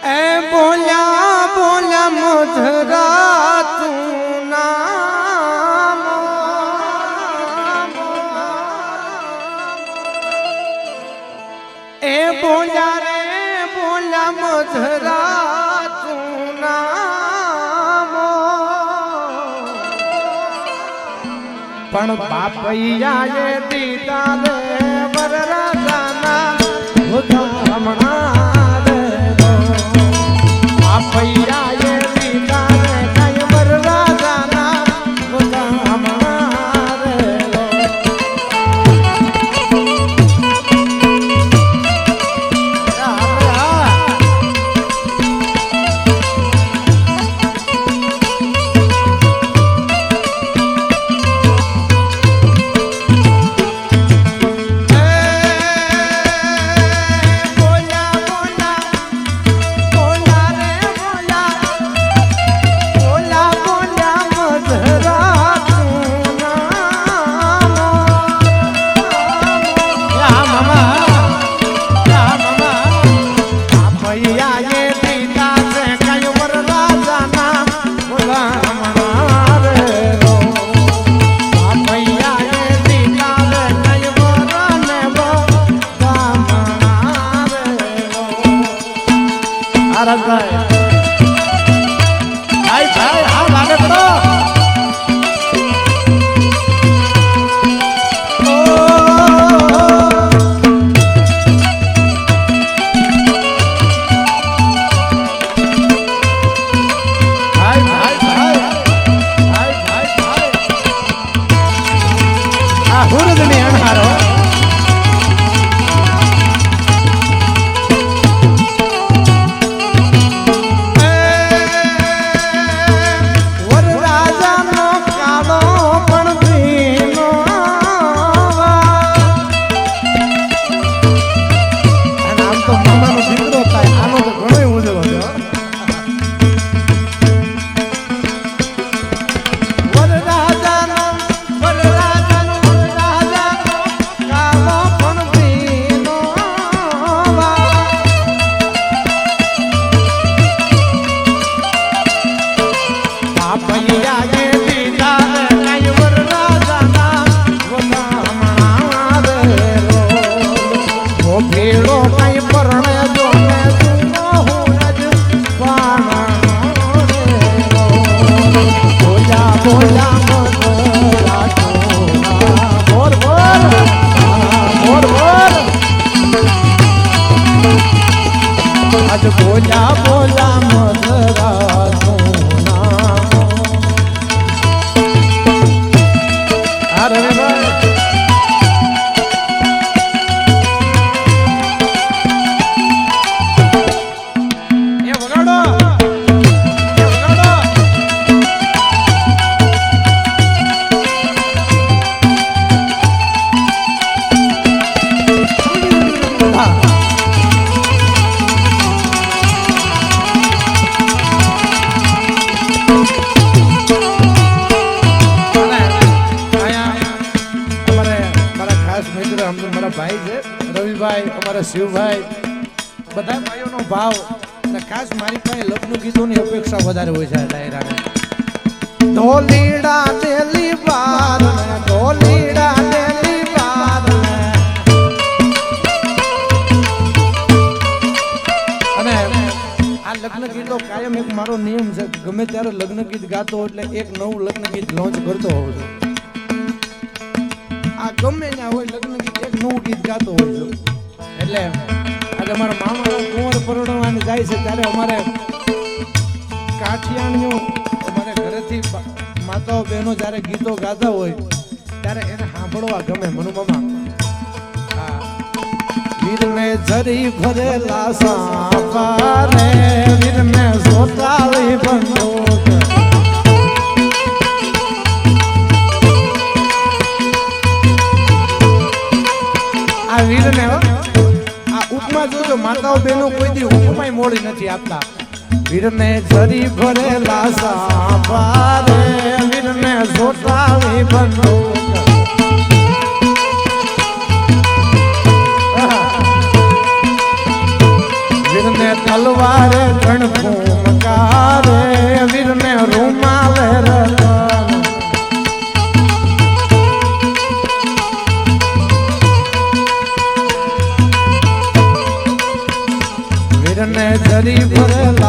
એ બોલ્યા બોલ્યા મધરા તું નામ એ બોલ્યા રે બોલ્યા મધરા તું નામ પણ બાપૈયા એ દીધા રે વરરાજાના i apairai આજ અમારા શિવભાઈ બધા ભાઈઓનો ભાવ અને ખાસ મારી પાસે લગ્ન ગીતોની અપેક્ષા વધારે હોય છે ડાયરા ડાયરાને ઢોલીડા બાર બાર. અને આ લગ્ન ગીતો કાયમ એક મારો નિયમ છે ગમે ત્યારે લગ્ન ગીત ગાતો એટલે એક નવું લગ્ન ગીત લોન્ચ કરતો હોઉં છું. આ ગમે ત્યાં હોય લગ્ન ગીત એક નવું ગીત ગાતો હોઉં છું. એટલે આજે અમારા મામા કુંવર પરણવાને જાય છે, ત્યારે અમારે કાઠિયાણીઓ અમારે ઘરેથી માતાઓ બહેનો જ્યારે ગીતો ગાતા હોય, ત્યારે એને સાંભળવા ગમે. મનુ મામા હા વીરને જરી ભરેલા સાપારે વીરને સોટાળી બંધો વીરને આ જોજો, માતાઓ બહેનો કોઈ દી ઉપમાય મોડી નથી આપતા. વીરને જરી ભરેલા સાંભારે વીરને સોટાળી બંદૂક વીરને તલવારે ગણખું મકારે વીરને જરી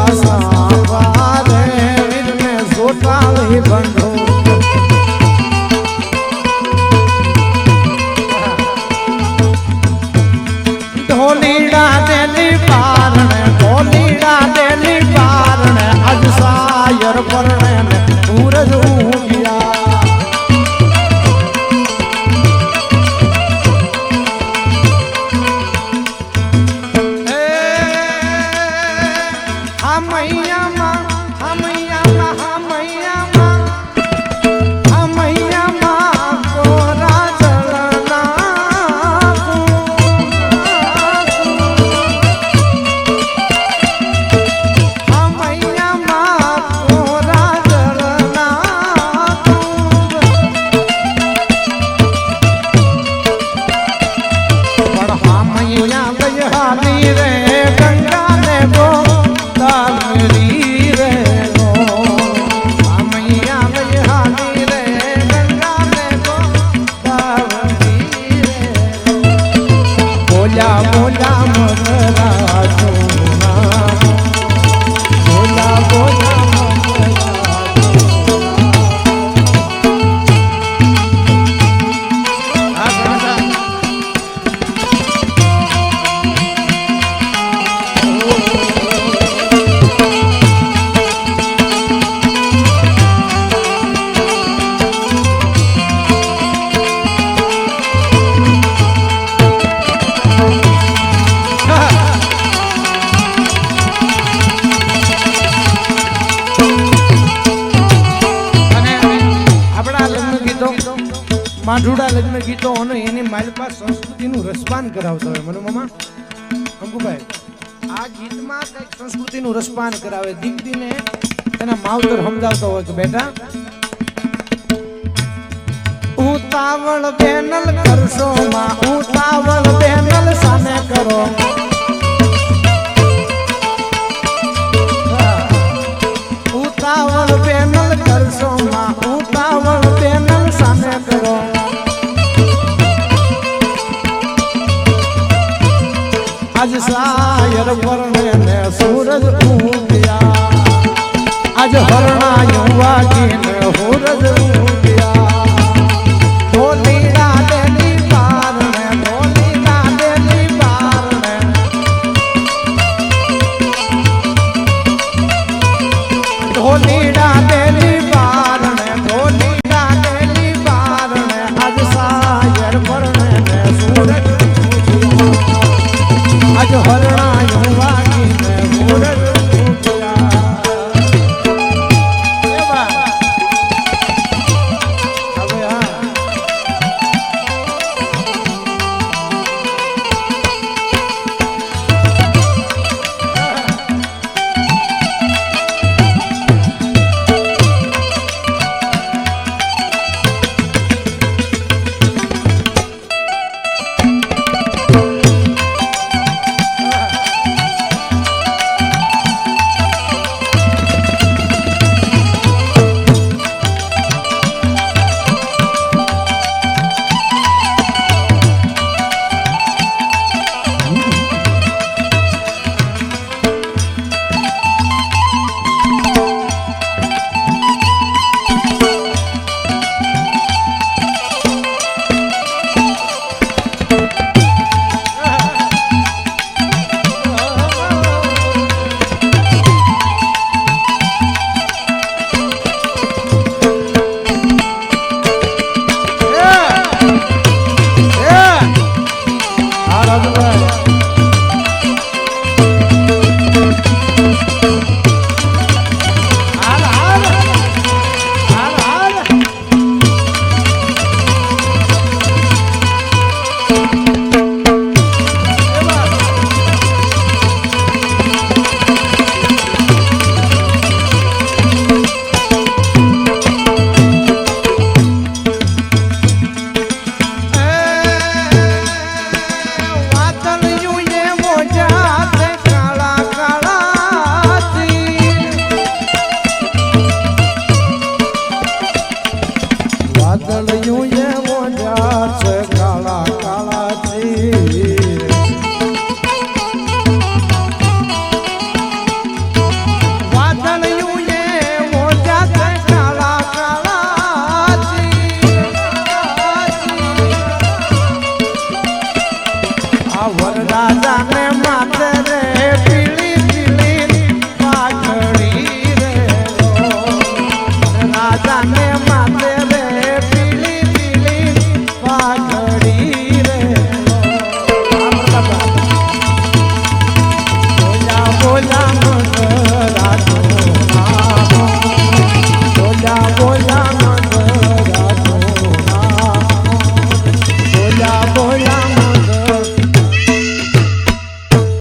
હામૈયા ગઈ હાલી રે ગંગાને ગો માઢુડા લગ્ન ગીતો અને એની માલપા સંસ્કૃતિનું રસપાન કરાવતા હોય. મને મામા, અંકુભાઈ, આ ગીતમાં કંઈક સંસ્કૃતિનું રસપાન કરાવે. દીકરીને તેના માવતર સમજાવતો હોય કે બેટા, ઉતાવળ પેનલ કરશો માં, ઉતાવળ પેનલ સામે કરો. ઉતાવળ